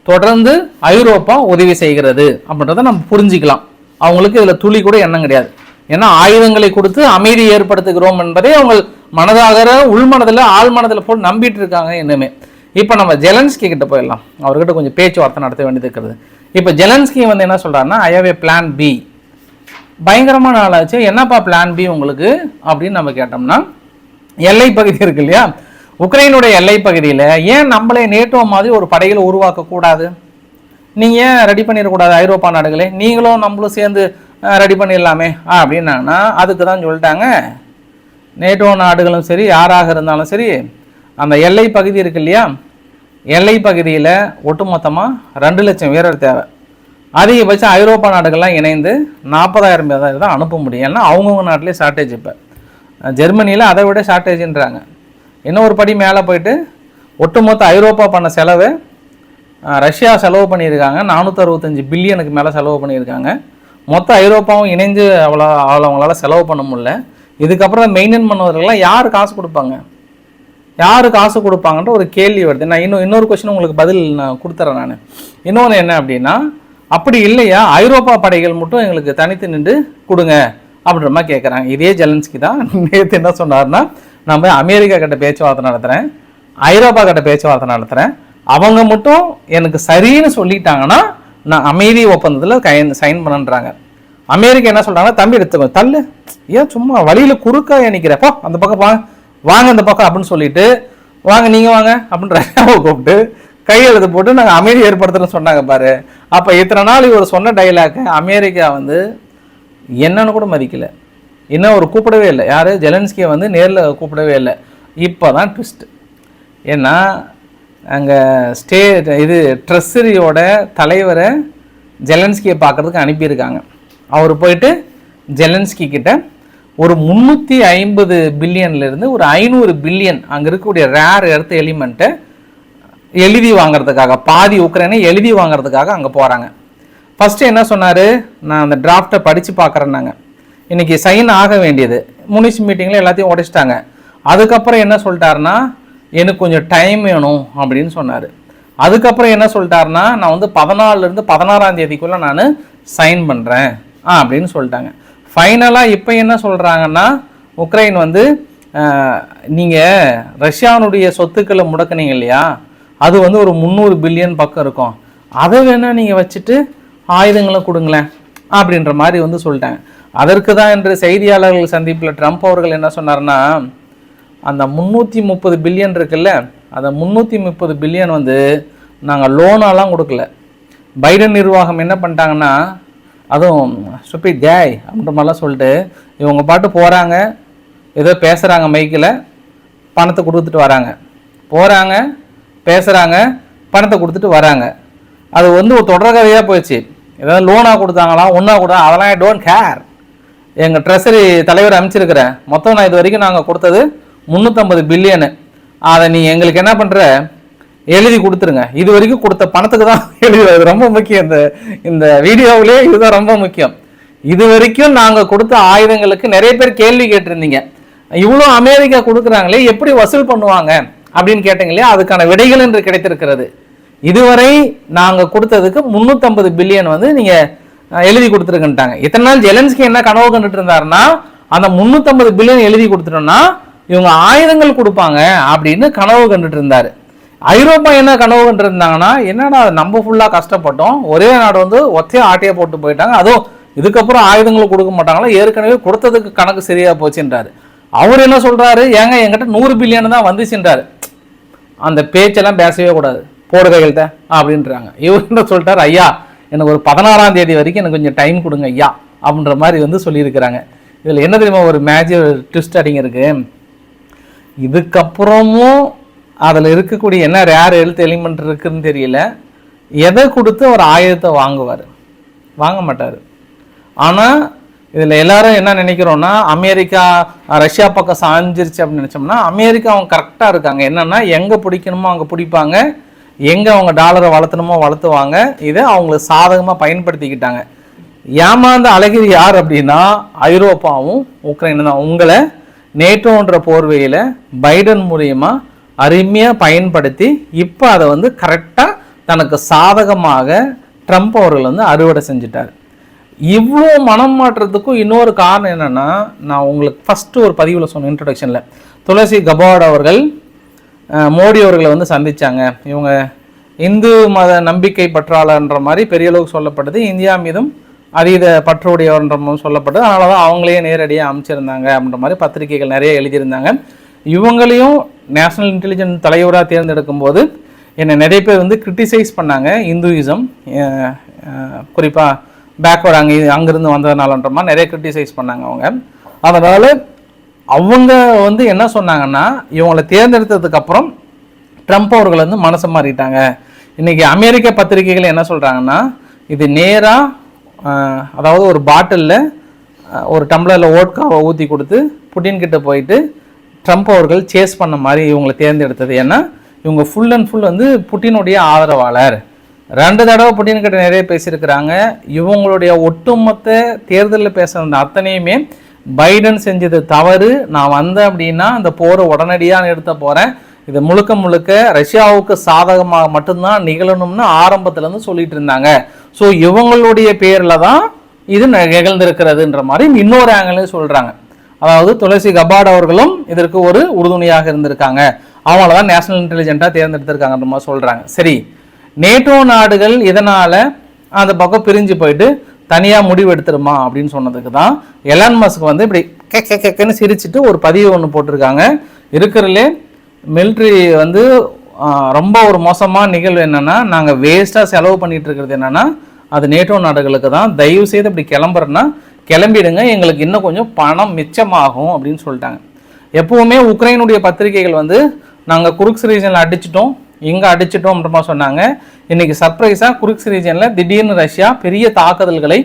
தொடர்ந்து ஐரோப்பா உதவி செய்கிறது அப்படின்றத நம்ம புரிஞ்சுக்கலாம். அவங்களுக்கு இதில் துளி கூட எண்ணம் கிடையாது. ஏன்னா ஆயுதங்களை கொடுத்து அமைதி ஏற்படுத்துகிறோம் என்பதை அவங்க மனதாகிற உள்மனதில் ஆள் மனதில் போல் நம்பிட்டு இருக்காங்க இன்னுமே. இப்போ நம்ம ஜெலன்ஸ்கி கிட்ட போயிடலாம். அவர்கிட்ட கொஞ்சம் பேச்சுவார்த்தை நடத்த வேண்டியது இருக்கிறது இப்போ ஜெலன்ஸ்கி வந்து என்ன சொல்கிறாருன்னா I have a plan B பயங்கரமான ஆளாச்சு. என்னப்பா பிளான் பி உங்களுக்கு? அப்படின்னு நம்ம கேட்டோம்னா எல்லை பகுதி இருக்கு இல்லையா? உக்ரைனுடைய எல்லை பகுதியில் ஏன் நம்மளே நேட்டோ மாதிரி ஒரு படைகளை உருவாக்கக்கூடாது நீங்கள் ஏன் ரெடி பண்ணிடக்கூடாது ஐரோப்பா நாடுகளே? நீங்களும் நம்மளும் சேர்ந்து ரெடி பண்ணிடலாமே. ஆ அப்படின்னாங்கன்னா அதுக்கு தான் சொல்லிட்டாங்க. நேட்டோ நாடுகளும் சரி யாராக இருந்தாலும் சரி அந்த எல்லை பகுதி இருக்கு இல்லையா? எல்லை பகுதியில் ஒட்டுமொத்தமாக ரெண்டு லட்சம் வீரர் தேவை. அதிகபட்சம் ஐரோப்பா நாடுகள்லாம் இணைந்து நாற்பதாயிரம் பேர் தான் அனுப்ப முடியும். ஏன்னா அவங்கவுங்க நாட்டிலே ஷார்ட்டேஜ் இப்போ. ஜெர்மனியில் அதை விட ஷார்ட்டேஜ்ன்றாங்க இன்னும் ஒரு படி மேலே போயிட்டு ஒட்டுமொத்த ஐரோப்பா பண்ண செலவு ரஷ்யா செலவு பண்ணியிருக்காங்க. நானூற்றி அறுபத்தஞ்சு பில்லியனுக்கு மேலே செலவு பண்ணியிருக்காங்க. மொத்த ஐரோப்பாவும் இணைஞ்சு அவ்வளோ அவ்வளோ அவங்களால செலவு பண்ண முடியல. இதுக்கப்புறம் மெயின்டைன் பண்ணுவதற்கெல்லாம் யார் காசு கொடுப்பாங்க? யார் காசு கொடுப்பாங்கன்ற ஒரு கேள்வி வருது. நான் இன்னும் இன்னொரு கொஸ்டின் உங்களுக்கு பதில் நான் கொடுத்துறேன் நான். இன்னொன்று என்ன அப்படின்னா அப்படி இல்லையா? ஐரோப்பா படைகள் மட்டும் எங்களுக்கு தனித்து நின்று கொடுங்க அப்படின்ற மாதிரி கேட்குறாங்க இதே ஜெலன்ஸ்கி தான் நேற்று என்ன சொன்னார்னா நான் போய் அமெரிக்கா கிட்ட பேச்சுவார்த்தை நடத்துகிறேன் ஐரோப்பா கிட்ட பேச்சுவார்த்தை நடத்துகிறேன் அவங்க மட்டும் எனக்கு சரின்னு சொல்லிட்டாங்கன்னா நான் அமைதி ஒப்பந்தத்தில் கை சைன் பண்ணன்றாங்க. அமெரிக்கா என்ன சொல்கிறாங்கன்னா தம்பி எடுத்துக்கோ தள்ளு. ஏன் சும்மா வழியில் குறுக்கா நிற்கிறப்போ அந்த பக்கம் வாங்க வாங்க அந்த பக்கம் அப்படின்னு சொல்லிட்டு வாங்க நீங்கள் வாங்க அப்படின்னு *laughs* ரஷ்யாவை கூப்பிட்டு கையெழுத்து போட்டு நாங்கள் அமைதி ஏற்படுத்துறோம்னு சொன்னாங்க பாரு. அப்போ இத்தனை நாள் இவர் சொன்ன டைலாக்கு அமெரிக்கா வந்து என்னன்னு கூட மதிக்கல. இன்னும் அவர் கூப்பிடவே இல்லை. யார்? ஜெலன்ஸ்கியை வந்து நேரில் கூப்பிடவே இல்லை. இப்போ தான் ட்விஸ்ட்டு ஏன்னா அங்கே ஸ்டே இது ட்ரெஸ்ஸரியோட தலைவரை ஜெலன்ஸ்கியை பார்க்கறதுக்கு அனுப்பியிருக்காங்க. அவர் போயிட்டு ஜெலன்ஸ்கி கிட்ட ஒரு முந்நூற்றி ஐம்பது பில்லியன்லேருந்து ஒரு ஐநூறு பில்லியன் அங்கே இருக்கக்கூடிய ரேர் எர்த் எலிமெண்ட்டை எழுதி வாங்குறதுக்காக பாதி உக்ரைனை எழுதி வாங்குறதுக்காக அங்கே போகிறாங்க ஃபஸ்ட்டு என்ன சொன்னார்? நான் அந்த டிராஃப்டை படித்து பார்க்குறேன்னாங்க. இன்றைக்கி சைன் ஆக வேண்டியது. முனிஸ் மீட்டிங்கில் எல்லாத்தையும் உடைச்சிட்டாங்க. அதுக்கப்புறம் என்ன சொல்லிட்டாருன்னா எனக்கு கொஞ்சம் டைம் வேணும் அப்படின்னு சொன்னார். அதுக்கப்புறம் என்ன சொல்லிட்டாருன்னா நான் வந்து பதினாலுலேருந்து பதினாறாம் தேதிக்குள்ளே நான் சைன் பண்ணுறேன் அப்படின்னு சொல்லிட்டாங்க. ஃபைனலாக இப்போ என்ன சொல்கிறாங்கன்னா உக்ரைன் வந்து நீங்கள் ரஷ்யானுடைய சொத்துக்களை முடக்குனீங்க இல்லையா? அது வந்து ஒரு முந்நூறு பில்லியன் பக்கம் இருக்கும். அதை வேணால் நீங்கள் வச்சுட்டு ஆயுதங்களை கொடுங்களேன் அப்படின்ற மாதிரி வந்து சொல்லிட்டாங்க. அதற்கு தான் என்று செய்தியாளர்கள் சந்திப்பில் ட்ரம்ப் அவர்கள் என்ன சொன்னார்னா அந்த முந்நூற்றி முப்பது பில்லியன் இருக்குல்ல அந்த முந்நூற்றி முப்பது பில்லியன் வந்து நாங்கள் லோனாலாம் கொடுக்கல. பைடன் நிர்வாகம் என்ன பண்ணிட்டாங்கன்னா அதுவும் சுப்பி ஜாய் அப்படின்ற மாதிரிலாம் சொல்லிட்டு இவங்க பாட்டு போகிறாங்க ஏதோ பேசுகிறாங்க மைக்கில். பணத்தை கொடுத்துட்டு வராங்க. போகிறாங்க பேசுகிறாங்க பணத்தை கொடுத்துட்டு வராங்க. அது வந்து ஒரு தொடர் கதையாக போயிடுச்சு ஏதாவது லோனாக கொடுத்தாங்களா ஒன்றா கொடுத்தா அதெல்லாம் ஐ டோன்ட் கேர் எங்கள் ட்ரெஸரி தலைவர் அமைச்சிருக்கிறேன் மொத்தம் நான் இது வரைக்கும் நாங்கள் கொடுத்தது முந்நூற்றம்பது பில்லியனு அதை நீ எங்களுக்கு என்ன பண்ணுற எழுதி கொடுத்துருங்க. இது வரைக்கும் கொடுத்த பணத்துக்கு தான் *laughs* எழுதி அது ரொம்ப முக்கியம். இந்த இந்த வீடியோவிலே இதுதான் ரொம்ப முக்கியம். இது வரைக்கும் நாங்கள் கொடுத்த ஆயுதங்களுக்கு நிறைய பேர் கேள்வி கேட்டிருந்தீங்க. இவ்வளோ அமெரிக்கா கொடுக்குறாங்களே எப்படி வசூல் பண்ணுவாங்க அப்படின்னு கேட்டீங்களே அதுக்கான விடைகள் என்று கிடைத்திருக்கிறது. இதுவரை நாங்கள் கொடுத்ததுக்கு முந்நூற்றம்பது பில்லியன் வந்து நீங்கள் எழுதி கொடுத்துருக்குன்ட்டாங்க. இத்தனை நாள் ஜெலன்ஸ்கி என்ன கனவு கண்டுட்டு இருந்தாருன்னா அந்த முந்நூற்றம்பது பில்லியன் எழுதி கொடுத்துட்டோம்னா இவங்க ஆயுதங்கள் கொடுப்பாங்க அப்படின்னு கனவு கண்டுட்டு இருந்தாரு. ஐரோப்பா என்ன கனவு கண்டிருந்தாங்கன்னா என்னடா நம்ம ஃபுல்லாக கஷ்டப்பட்டோம். ஒரே நாடு வந்து ஒத்தைய ஆட்டையை போட்டு போயிட்டாங்க. அதுவும் இதுக்கப்புறம் ஆயுதங்களை கொடுக்க மாட்டாங்களா? ஏற்கனவே கொடுத்ததுக்கு கணக்கு சரியாக போச்சுன்றாரு. அவர் என்ன சொல்கிறாரு ஏங்க என்கிட்ட நூறு பில்லியன் தான் வந்துச்சுன்றாரு. அந்த பேச்செல்லாம் பேசவே கூடாது. போடு கையெழுத்த அப்படின்றாங்க. இவர் என்ன சொல்லிட்டார்? ஐயா எனக்கு ஒரு பதினாறாம் தேதி வரைக்கும் எனக்கு கொஞ்சம் டைம் கொடுங்க ஐயா அப்படின்ற மாதிரி வந்து சொல்லியிருக்கிறாங்க. இதில் என்ன தெரியுமா ஒரு மேஜர் ட்விஸ்ட் அடிங்க இருக்குது இதுக்கப்புறமும் அதில் இருக்கக்கூடிய என்ன ரேர் எழுத்து எலிமெண்ட் இருக்குன்னு தெரியல. எதை கொடுத்து ஒரு ஆயுதத்தை வாங்குவார்? வாங்க மாட்டார். ஆனால் இதில் எல்லாரும் என்ன நினைக்கிறோன்னா அமெரிக்கா ரஷ்யா பக்கம் சாஞ்சிருச்சு அப்படின்னு நினச்சோம்னா அமெரிக்கா அவங்க கரெக்டாக இருக்காங்க. என்னென்னா எங்கே பிடிக்கணுமோ அங்கே பிடிப்பாங்க. எங்கே அவங்க டாலரை வளர்த்தணுமோ வளர்த்துவாங்க. இதை அவங்களுக்கு சாதகமாக பயன்படுத்திக்கிட்டாங்க. ஏமாந்த அழகிரி யார் அப்படின்னா ஐரோப்பாவும் உக்ரைனும் தான். உங்களை நேட்டோன்ற போர்வையில் பைடன் மூலியமாக அருமையாக பயன்படுத்தி இப்போ அதை வந்து கரெக்டாக தனக்கு சாதகமாக ட்ரம்ப் அவர்கள் வந்து அறுவடை செஞ்சுட்டார். இவ்வளோ மனம் மாற்றத்துக்கும் இன்னொரு காரணம் என்னென்னா நான் உங்களுக்கு ஃபஸ்ட்டு ஒரு பதிவில் சொன்னேன் இன்ட்ரடக்ஷனில் துளசி கபாட் அவர்கள் மோடி அவர்களை வந்து சந்தித்தாங்க இவங்க இந்து மத நம்பிக்கை பற்றாளன்ற மாதிரி பெரிய அளவுக்கு சொல்லப்பட்டது இந்தியா மீதும் அதீத பற்றுடையவர்ன்ற சொல்லப்பட்டது அதனால தான் அவங்களே நேரடியாக அமைச்சிருந்தாங்க அப்படின்ற மாதிரி பத்திரிகைகள் நிறைய எழுதியிருந்தாங்க. இவங்களையும் நேஷனல் இன்டெலிஜென்ஸ் தலைவராக தேர்ந்தெடுக்கும் போது என்னை நிறைய பேர் வந்து கிரிட்டிசைஸ் பண்ணாங்க இந்துயிசம் குறிப்பாக பேக்வர்ட் அங்கே அங்கேருந்து வந்ததுனாலன்ற மாதிரி நிறைய கிரிட்டிசைஸ் பண்ணாங்க அவங்க. அதனால் அவங்க வந்து என்ன சொன்னாங்கன்னா இவங்களை தேர்ந்தெடுத்ததுக்கப்புறம் ட்ரம்ப் அவர்கள் வந்து மனசை மாறிட்டாங்க. இன்றைக்கி அமெரிக்க பத்திரிகைகள் என்ன சொல்கிறாங்கன்னா இது நேராக அதாவது ஒரு பாட்டிலில் ஒரு டம்ளரில் ஓட்காவை ஊற்றி கொடுத்து புட்டின்கிட்ட போயிட்டு ட்ரம்ப் அவர்கள் சேஸ் பண்ண மாதிரி இவங்களை தேர்ந்தெடுத்தது. ஏன்னா இவங்க ஃபுல் அண்ட் ஃபுல் வந்து புட்டினுடைய ஆதரவாளர். ரெண்டு தடவை புட்டின் கிட்ட நிறைய பேசியிருக்கிறாங்க. இவங்களுடைய ஒட்டுமொத்த தேர்தலில் பேசுகிற அத்தனையுமே பைடன் செஞ்சது தவறு. நான் வந்தேன் அப்படின்னா அந்த போரை உடனடியாக நிறுத்த போகிறேன் இது முழுக்க முழுக்க ரஷ்யாவுக்கு சாதகமாக மட்டும்தான் நிகழணும்னு ஆரம்பத்துலேருந்து சொல்லிட்டு இருந்தாங்க. ஸோ இவங்களுடைய பேரில் தான் இது நிகழ்ந்திருக்கிறதுன்ற மாதிரி இன்னொரு ஆங்கிலையும் சொல்கிறாங்க அதாவது துளசி கபாட் அவர்களும் இதற்கு ஒரு உறுதுணையாக இருந்திருக்காங்க. அவங்கள தான் நேஷனல் இன்டெலிஜென்ட்டாக தேர்ந்தெடுத்திருக்காங்கன்ற மாதிரி சொல்கிறாங்க சரி நேட்டோ நாடுகள் இதனால் அந்த பக்கம் பிரிஞ்சு போயிட்டு தனியாக முடிவு எடுத்துருமா அப்படின்னு சொன்னதுக்கு தான் எலான் மஸ்க் வந்து இப்படி கெக்க கெக்கன்னு சிரிச்சிட்டு ஒரு பதிவு ஒன்று போட்டிருக்காங்க. இருக்கிறதுலே மிலிட்ரி வந்து ரொம்ப ஒரு மோசமான நிகழ்வு என்னென்னா நாங்கள் வேஸ்ட்டாக செலவு பண்ணிகிட்டு இருக்கிறது என்னென்னா அது நேட்டோ நாடுகளுக்கு தான் தயவு செய்து இப்படி கிளம்புறேன்னா கிளம்பிடுங்க எங்களுக்கு இன்னும் கொஞ்சம் பணம் மிச்சமாகும் அப்படின்னு சொல்லிட்டாங்க. எப்பவுமே உக்ரைனுடைய பத்திரிகைகள் வந்து நாங்கள் குருக்ஸ் ரீஜனில் அடிச்சிட்டோம் இங்கே அடிச்சிட்டோம் மாதிரி சொன்னாங்க. இன்றைக்கி சர்ப்ரைஸாக குருக்ஸ் ரீஜனில் திடீர்னு ரஷ்யா பெரிய தாக்குதல்களை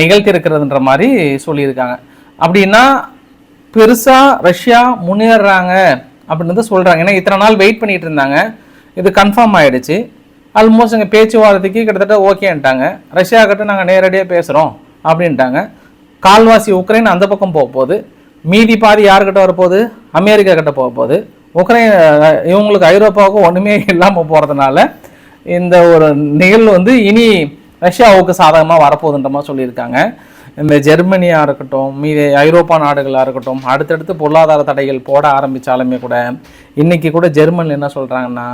நிகழ்த்தியிருக்கிறதுன்ற மாதிரி சொல்லியிருக்காங்க. அப்படின்னா பெருசாக ரஷ்யா முன்னேறுறாங்க அப்படின்னு சொல்கிறாங்க ஏன்னா இத்தனை நாள் வெயிட் பண்ணிகிட்டு இருந்தாங்க. இது கன்ஃபார்ம் ஆகிடுச்சு ஆல்மோஸ்ட் எங்கள் பேச்சுவார்த்தைக்கு கிட்டத்தட்ட ஓகேன்ட்டாங்க ரஷ்யா கிட்ட நாங்கள் நேரடியாக பேசுகிறோம் அப்படின்ட்டாங்க. கால்வாசி உக்ரைன் அந்த பக்கம் போக போகுது. மீதி பாதி யார்கிட்ட வரப்போகுது? அமெரிக்கா கிட்ட போக போகுது. உக்ரைன் இவங்களுக்கு ஐரோப்பாவுக்கும் ஒன்றுமே இல்லாமல் போகிறதுனால இந்த ஒரு நிகழ்வு வந்து இனி ரஷ்யாவுக்கு சாதகமாக வரப்போகுதுன்ற மாதிரி சொல்லியிருக்காங்க. இந்த ஜெர்மனியாக இருக்கட்டும் மீதி ஐரோப்பா நாடுகளாக இருக்கட்டும் அடுத்தடுத்து பொருளாதார தடைகள் போட ஆரம்பித்தாலுமே கூட இன்றைக்கி கூட ஜெர்மனியில் என்ன சொல்கிறாங்கன்னா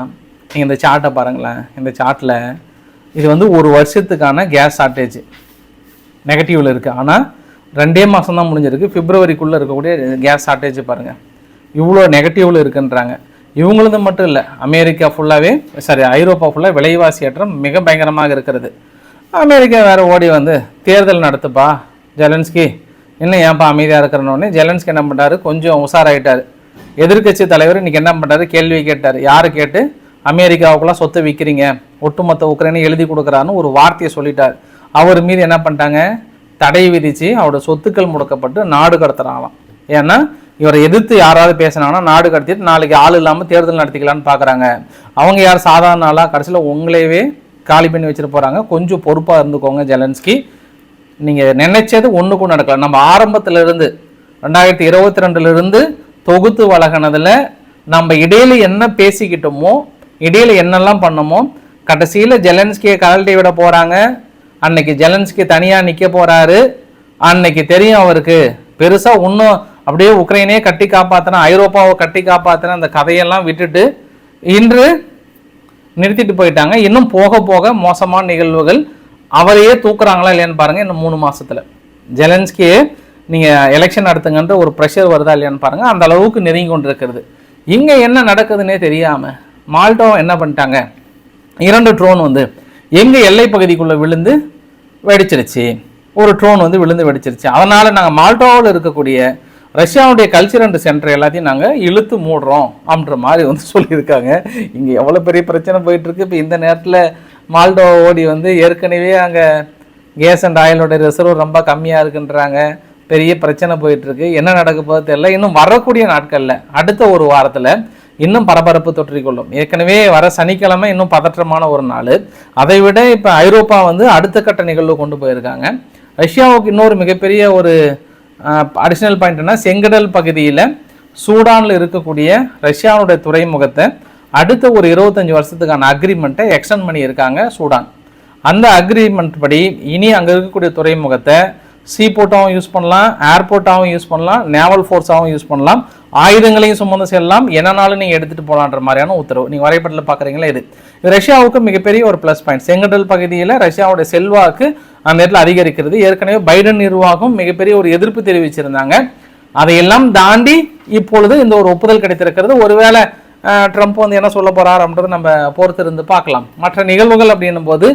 நீங்கள் இந்த சார்ட்டை பாருங்களேன். இந்த சார்ட்டில் இது வந்து ஒரு வருஷத்துக்கான கேஸ் ஷார்ட்டேஜ் நெகட்டிவில் இருக்குது ஆனால் ரெண்டே மாதம் தான் முடிஞ்சிருக்கு. பிப்ரவரிக்குள்ளே இருக்கக்கூடிய கேஸ் ஷார்ட்டேஜ் பாருங்கள் இவ்வளோ நெகட்டிவில் இருக்குன்றாங்க. இவங்களது மட்டும் இல்லை அமெரிக்கா ஃபுல்லாகவே சாரி ஐரோப்பா ஃபுல்லாக விலைவாசி ஏற்றம் மிக பயங்கரமாக இருக்கிறது. அமெரிக்கா வேறு ஓடி வந்து தேர்தல் நடத்துப்பா ஜெலன்ஸ்கி. இன்னும் ஏன்ப்பா அமைதியாக இருக்கிறனோடனே ஜெலன்ஸ்கி என்ன பண்ணுறாரு கொஞ்சம் உஷாராயிட்டார். எதிர்க்கட்சி தலைவர் இன்றைக்கி என்ன பண்ணுறாரு கேள்வி கேட்டார். யார் கேட்டு? அமெரிக்காவுக்குலாம் சொத்து விற்கிறீங்க ஒட்டுமொத்த உக்ரைனை எழுதி கொடுக்குறான்னு ஒரு வார்த்தையை சொல்லிட்டார். அவர் மீது என்ன பண்ணிட்டாங்க? தடை விதித்து அவரோட சொத்துக்கள் முடக்கப்பட்டு நாடு கடத்துறாங்களாம். ஏன்னா இவரை எதிர்த்து யாராவது பேசினாங்கன்னா நாடு கடத்திட்டு நாளைக்கு ஆள் இல்லாமல் தேர்தல் நடத்திக்கலான்னு பார்க்குறாங்க அவங்க யார் சாதாரண ஆளாக கடைசியில் உங்களையவே காலி பண்ணி வச்சுட்டு போகிறாங்க கொஞ்சம் பொறுப்பாக இருந்துக்கோங்க ஜெலன்ஸ்கி. நீங்கள் நினைச்சது ஒன்றுக்கும் நடக்கலாம் நம்ம ஆரம்பத்திலிருந்து ரெண்டாயிரத்தி இருபத்தி ரெண்டுலேருந்து தொகுத்து வழங்கினதுல நம்ம இடையில என்ன பேசிக்கிட்டோமோ இடையில என்னெல்லாம் பண்ணோமோ கடைசியில் ஜெலன்ஸ்கியை கலட்டி விட போகிறாங்க அன்னைக்கு ஜெலன்ஸ்கி தனியாக நிற்க போகிறாரு அன்னைக்கு தெரியும் அவருக்கு. பெருசாக இன்னும் அப்படியே உக்ரைனே கட்டி காப்பாற்றின ஐரோப்பாவை கட்டி காப்பாற்றின அந்த கதையெல்லாம் விட்டுட்டு இன்று நிறுத்திட்டு போயிட்டாங்க. இன்னும் போக போக மோசமான நிகழ்வுகள் அவரையே தூக்குறாங்களா இல்லையான்னு பாருங்க இன்னும் மூணு மாசத்துல. ஜெலன்ஸ்கியே நீங்க எலெக்ஷன் நடத்துங்கன்ற ஒரு ப்ரெஷர் வருதா இல்லையான்னு பாருங்க அந்த அளவுக்கு நெருங்கி கொண்டு இருக்கிறது இங்க என்ன நடக்குதுன்னே தெரியாம மால்டோ என்ன பண்ணிட்டாங்க? இரண்டு ட்ரோன் வந்து எங்க எல்லை பகுதிக்குள்ள விழுந்து வெடிச்சிருச்சு. ஒரு ட்ரோன் வந்து விழுந்து வெடிச்சிருச்சு. அதனால் நாங்கள் மால்டோவில் இருக்கக்கூடிய ரஷ்யாவுடைய கல்ச்சர் அண்ட் சென்டர் எல்லாத்தையும் நாங்கள் இழுத்து மூடுறோம் அப்படின்ற மாதிரி வந்து சொல்லியிருக்காங்க. இங்கே எவ்வளோ பெரிய பிரச்சனை போயிட்டுருக்கு. இப்போ இந்த நேரத்தில் மால்டோ ஓடி வந்து ஏற்கனவே அங்கே கேஸ் அண்ட் ஆயிலோட ரிசர்வ் ரொம்ப கம்மியாக இருக்குன்றாங்க. பெரிய பிரச்சனை போயிட்டுருக்கு. என்ன நடக்க போகிறது தெரியல. இன்னும் வரக்கூடிய நாட்களில் அடுத்த ஒரு வாரத்தில் இன்னும் பரபரப்பு தொற்றிக்கொள்ளும். ஏற்கனவே வர சனிக்கிழமை இன்னும் பதற்றமான ஒரு நாள். அதை விட இப்போ ஐரோப்பா வந்து அடுத்த கட்ட நிகழ்வு கொண்டு போயிருக்காங்க. ரஷ்யாவுக்கு இன்னொரு மிகப்பெரிய ஒரு அடிஷ்னல் பாயிண்ட்னா செங்கடல் பகுதியில் சூடானில் இருக்கக்கூடிய ரஷ்யாவுடைய துறைமுகத்தை அடுத்த ஒரு இருபத்தஞ்சி வருஷத்துக்கான அக்ரிமெண்ட்டை எக்ஸ்டெண்ட் பண்ணியிருக்காங்க சூடான். அந்த அக்ரிமெண்ட் படி இனி அங்கே இருக்கக்கூடிய துறைமுகத்தை சீபோர்ட்டாகவும் யூஸ் பண்ணலாம் ஏர்போர்ட்டாகவும் யூஸ் பண்ணலாம் நேவல் ஃபோர்ஸாகவும் யூஸ் பண்ணலாம். ஆயுதங்களையும் சுமந்து செல்லலாம். என்னனாலும் நீங்கள் எடுத்துகிட்டு போகலான்ற மாதிரியான உத்தரவு. நீங்கள் வரைபடத்தில் பார்க்குறீங்களா இது? ரஷ்யாவுக்கு மிகப்பெரிய ஒரு ப்ளஸ் பாயிண்ட் செங்கடல் பகுதியில் ரஷ்யாவுடைய செல்வாக்கு அந்த இடத்துல அதிகரிக்கிறது. ஏற்கனவே பைடன் நிர்வாகம் மிகப்பெரிய ஒரு எதிர்ப்பு தெரிவிச்சிருந்தாங்க. அதையெல்லாம் தாண்டி இப்பொழுது இந்த ஒரு ஒப்புதல் கிடைத்திருக்கிறது. ஒருவேளை ட்ரம்ப் வந்து என்ன சொல்ல போகிறார் அப்படின்றத நம்ம பொறுத்திருந்து பார்க்கலாம். மற்ற நிகழ்வுகள் அப்படின்னும் போது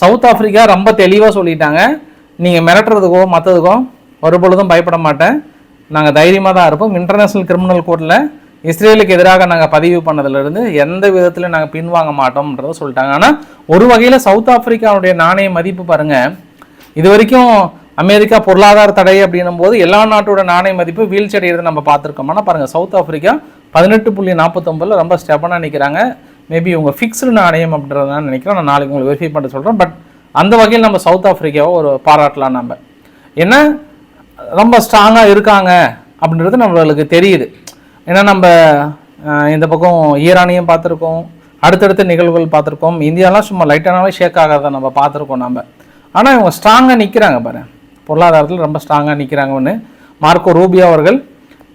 சவுத் ஆப்பிரிக்கா ரொம்ப தெளிவாக சொல்லிட்டாங்க. நீங்கள் மிரட்டுறதுக்கோ மற்றதுக்கோ ஒரு பொழுதும் பயப்பட மாட்டேன். நாங்கள் தைரியமாக தான் இருப்போம். இன்டர்நேஷ்னல் கிரிமினல் கோர்ட்டில் இஸ்ரேலுக்கு எதிராக நாங்கள் பதிவு பண்ணதுலேருந்து எந்த விதத்திலும் நாங்கள் பின்வாங்க மாட்டோம்ன்றத சொல்லிட்டாங்க. ஆனால் ஒரு வகையில் சவுத் ஆப்பிரிக்காவுடைய நாணய மதிப்பு பாருங்கள் இது வரைக்கும் அமெரிக்கா பொருளாதார தடை அப்படின்னும் போது எல்லா நாட்டோட நாணய மதிப்பு வீழ்ச்சி அடைகிறது நம்ம பார்த்துருக்கோம். ஆனால் பாருங்கள் சவுத் ஆப்பிரிக்கா பதினெட்டு புள்ளி நாற்பத்தொம்பதில் ரொம்ப ஸ்டெபனாக நிற்கிறாங்க மேபி உங்கள் ஃபிக்ஸ்டு நாணயம் அப்படின்றத நினைக்கிறேன். நான் நாளைக்கு உங்களுக்கு வெரிஃபை பண்ண சொல்கிறேன் பட் அந்த வகையில் நம்ம சவுத் ஆஃப்ரிக்காவை ஒரு பாராட்டலாம் நம்ம ஏன்னா ரொம்ப ஸ்ட்ராங்காக இருக்காங்க அப்படின்றது நம்மளுக்கு தெரியுது. ஏன்னா நம்ம இந்த பக்கம் ஈரானையும் பார்த்துருக்கோம். அடுத்தடுத்த நிகழ்வுகள் பார்த்துருக்கோம். இந்தியாலாம் சும்மா லைட்டானாவே ஷேக் ஆகாத நம்ம பார்த்துருக்கோம் நம்ம ஆனால் இவங்க ஸ்ட்ராங்காக நிற்கிறாங்க பாரு. பொருளாதாரத்தில் ரொம்ப ஸ்ட்ராங்காக நிற்கிறாங்கன்னு மார்க்கோ ரூபியா அவர்கள்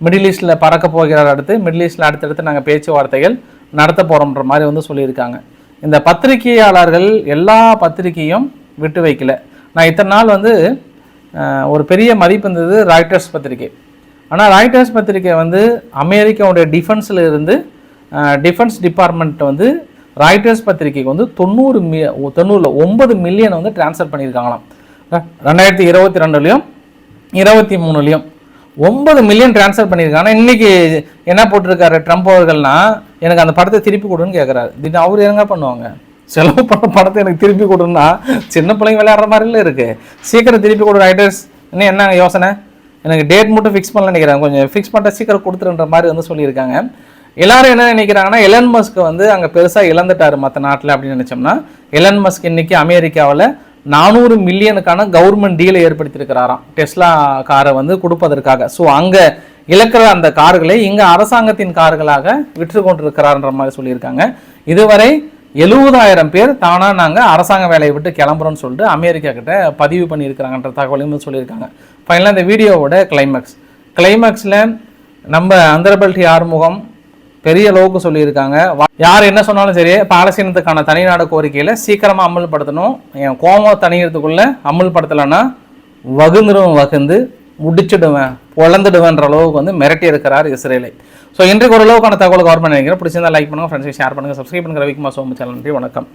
மிடில் ஈஸ்டில் பறக்க போகிறார் அடுத்து. மிடில் ஈஸ்டில் அடுத்தடுத்து நாங்கள் பேச்சுவார்த்தைகள் நடத்த போகிறோம்ன்ற மாதிரி வந்து சொல்லியிருக்காங்க. இந்த பத்திரிகையாளர்கள் எல்லா பத்திரிகையும் விட்டு வைக்கல. நான் இத்தனை நாள் வந்து ஒரு பெரிய மதிப்பு இருந்தது ராய்டர்ஸ் பத்திரிகை. ஆனால் ராய்டர்ஸ் பத்திரிகை வந்து அமெரிக்காவுடைய டிஃபென்ஸில் இருந்து டிஃபென்ஸ் டிபார்ட்மெண்ட் வந்து ராய்டர்ஸ் பத்திரிகைக்கு வந்து தொண்ணூறு மி தொண்ணூறில் ஒன்பது மில்லியன் வந்து ட்ரான்ஸ்ஃபர் பண்ணியிருக்காங்களாம். ரெண்டாயிரத்தி இருபத்தி ரெண்டுலேயும் இருபத்தி மூணுலேயும் ஒன்பது மில்லியன் ட்ரான்ஸ்ஃபர் பண்ணியிருக்காங்க. இன்றைக்கி என்ன போட்டிருக்காரு ட்ரம்ப் அவர்கள்னா எனக்கு அந்த படத்தை திருப்பி கொடுன்னு கேட்குறாரு இது அவர் என்னங்க பண்ணுவாங்க? செலவு பண்ண படத்தை எனக்கு திருப்பி கொடுன்னா சின்ன பிள்ளைங்க விளையாடுற மாதிரில இருக்கு. சீக்கிரம் திருப்பி கொடு ரைடர்ஸ் இன்னும் என்ன யோசனை? எனக்கு டேட் மட்டும் ஃபிக்ஸ் பண்ணல நினைக்கிறேன். கொஞ்சம் ஃபிக்ஸ் பண்ணிட்டு சீக்கிரம் கொடுத்துருன்ற மாதிரி வந்து சொல்லியிருக்காங்க. எல்லாரும் என்ன நினைக்கிறாங்கன்னா எலன் மஸ்க் வந்து அங்கே பெருசாக இழந்துட்டாரு மற்ற நாட்டில் அப்படின்னு நினச்சோம்னா எலன் மஸ்க் இன்னைக்கு அமெரிக்காவில் நானூறு மில்லியனுக்கான கவர்மெண்ட் டீலை ஏற்படுத்தியிருக்கிறாராம். டெஸ்லா காரை வந்து கொடுப்பதற்காக. ஸோ அங்கே இழக்கிற அந்த கார்களை இங்கே அரசாங்கத்தின் கார்களாக விற்று கொண்டிருக்கிறார்ன்ற மாதிரி சொல்லியிருக்காங்க. இதுவரை எழுபதாயிரம் பேர் தானாக நாங்கள் அரசாங்க வேலையை விட்டு கிளம்புறோம்னு சொல்லிட்டு அமெரிக்கா கிட்ட பதிவு பண்ணியிருக்கிறாங்கன்ற தகவலையும் சொல்லியிருக்காங்க. ஃபைனலாக இந்த வீடியோவோட கிளைமேக்ஸ் கிளைமேக்ஸில் நம்ம அந்தரபல்டி ஆறுமுகம் பெரிய அளவுக்கு சொல்லியிருக்காங்க. யார் என்ன சொன்னாலும் சரி பாலஸ்தீனத்துக்கான தனிநாடு கோரிக்கையில் சீக்கிரமாக அமல்படுத்தணும். என் கோமம் தனியறதுக்குள்ளே அமல்படுத்தலைன்னா வகுந்துடும் வகுந்து முடிச்சிடுவேன் பொழந்துடுவேன்ற அளவுக்கு வந்து மிரட்டி இருக்கிறார் இஸ்ரேலை. ஸோ இன்றைக்கு ஓரளவுக்கான தகவல் கவர்மெண்ட் நினைக்கிறேன். பிடிச்சிருந்தா லைக் பண்ணுங்கள் ஃப்ரெண்ட்ஸுக்கு ஷேர் பண்ணுங்கள் சப்ஸ்கிரைப் பண்ணுங்கள் ரவிக்குமார் சோமு சேனல் நன்றி வணக்கம்.